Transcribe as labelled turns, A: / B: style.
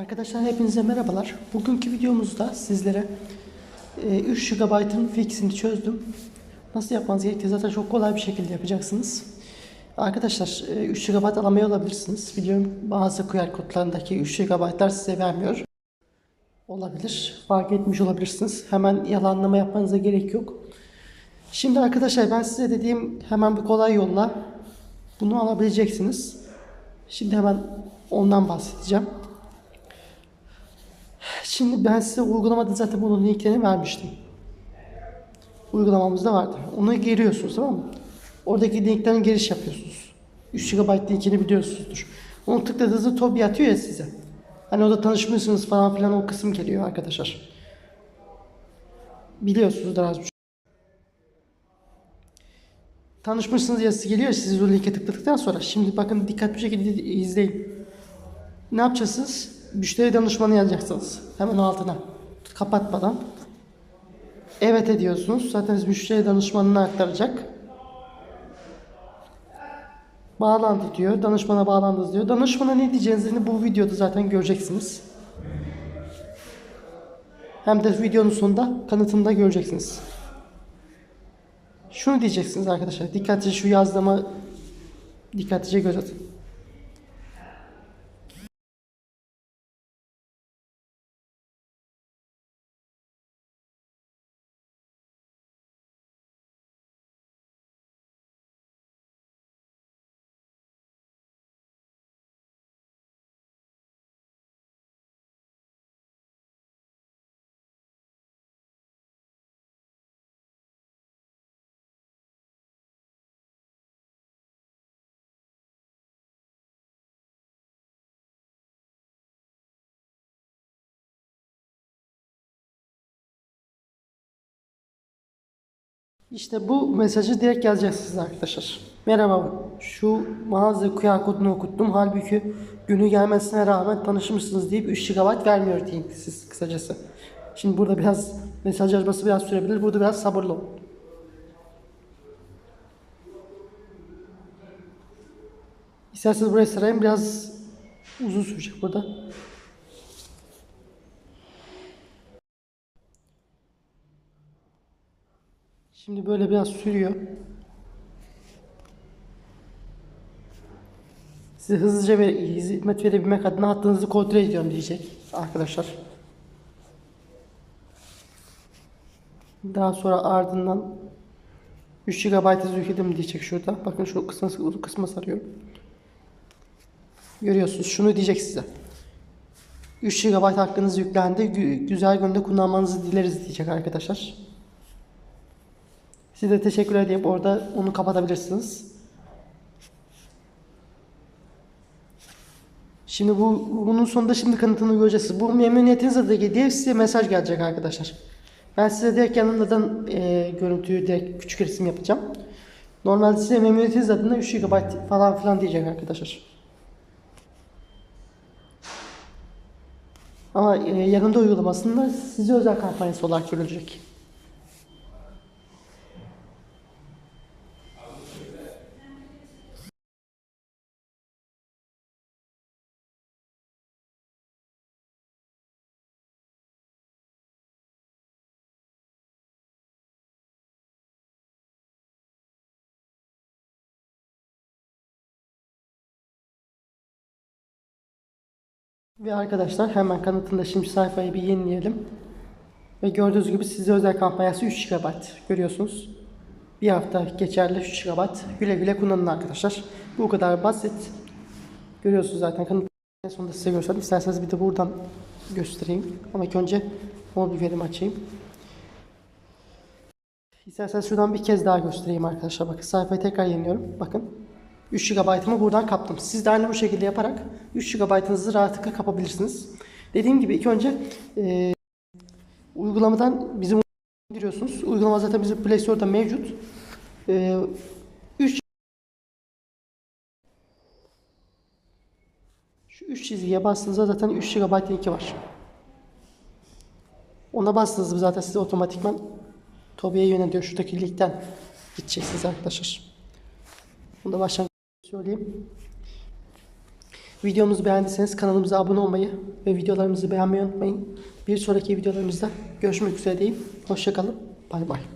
A: Arkadaşlar hepinize merhabalar. Bugünkü videomuzda sizlere e, 3 GB'ın fixini çözdüm. Nasıl yapmanız gerektiği zaten çok kolay bir şekilde yapacaksınız. Arkadaşlar e, 3 GB alamıyor olabilirsiniz. Biliyorum bazı QR kodlarındaki 3 GB'lar size vermiyor. Olabilir. Fark etmiş olabilirsiniz. Hemen yalanlama yapmanıza gerek yok. Şimdi arkadaşlar ben size dediğim hemen bir kolay yolla bunu alabileceksiniz. Şimdi hemen ondan bahsedeceğim. Şimdi ben size uygulamada zaten bunun linklerini vermiştim. Uygulamamızda vardı. Onu giriyorsunuz tamam mı? Oradaki linklerin giriş yapıyorsunuz. 3 GB linkini biliyorsunuzdur. Onu tıkladığınızda Tobi atıyor ya size. Hani orada tanışmışsınız falan filan o kısım geliyor arkadaşlar. Biliyorsunuzdur az buçuk. Tanışmışsınız yazısı geliyor siz o linke tıkladıktan sonra. Şimdi bakın dikkatli bir şekilde izleyin. Ne yapacaksınız? Müşteri danışmanı yazacaksınız. Hemen altına. Kapatmadan. Evet ediyorsunuz. Zaten müşteri danışmanına aktaracak. Bağlandı diyor. Danışmana bağlandınız diyor. Danışmana ne diyeceğinizi bu videoda zaten göreceksiniz. Hem de videonun sonunda kanıtını da göreceksiniz. Şunu diyeceksiniz arkadaşlar. Dikkatlice şu yazdığıma dikkatlice göz atın. İşte bu mesajı direkt yazacaksınız arkadaşlar. Merhaba şu mağaza QR kodunu okuttum. Halbuki günü gelmesine rağmen tanışmışsınız deyip 3 GB vermiyor diyeyim siz kısacası. Şimdi burada biraz mesaj yazması biraz sürebilir. Burada biraz sabırlı olun. İsterseniz buraya sırayım biraz uzun sürecek burada. Şimdi böyle biraz sürüyor. Size hızlıca ve hizmet verebilmek adına hattınızı kontrol ediyorum diyecek arkadaşlar. Daha sonra ardından 3 GB yükledim diyecek şurada. Bakın şu kısmı, kısmı sarıyorum. Görüyorsunuz şunu diyecek size. 3 GB hakkınız yüklendi. Gü- Güzel günde kullanmanızı dileriz diyecek arkadaşlar. Size teşekkür edeyim. Orada onu kapatabilirsiniz. Şimdi bu bunun sonunda şimdi kanıtını göreceğiz. Bu memnuniyetiniz adı diye size mesaj gelecek arkadaşlar. Ben size direkt yanından e, görüntüyü direkt küçük resim yapacağım. Normalde size memnuniyetiniz adına 3 GB falan filan diyecek arkadaşlar. Ama e, yanında uygulamasında size özel kampanyası olarak görülecek. Ve arkadaşlar hemen kanıtında şimdi sayfayı bir yenileyelim. Ve gördüğünüz gibi size özel kampanyası 3 GB görüyorsunuz. Bir hafta geçerli 3 GB. Güle güle kullanın arkadaşlar. Bu kadar basit. Görüyorsunuz zaten kanıt en sonunda size gösterdim. İsterseniz bir de buradan göstereyim. Ama ilk önce mobil verimi açayım. İsterseniz şuradan bir kez daha göstereyim arkadaşlar. Bakın sayfayı tekrar yeniliyorum. Bakın 3 GB'ımı buradan kaptım. Siz de aynı bu şekilde yaparak 3 GB'ınızı rahatlıkla kapabilirsiniz. Dediğim gibi ilk önce e, uygulamadan bizim indiriyorsunuz. Uygulama zaten bizim Play Store'da mevcut. E, 3 şu 3 çizgiye bastığınızda zaten 3 GB linki var. Ona bastığınızda zaten size otomatikman Tobi'ye yöneliyor. Şuradaki linkten gideceksiniz arkadaşlar. Bunu da baştan söyleyeyim. Videomuzu beğendiyseniz kanalımıza abone olmayı ve videolarımızı beğenmeyi unutmayın. Bir sonraki videolarımızda görüşmek üzere diyeyim. Hoşçakalın. Bay bay.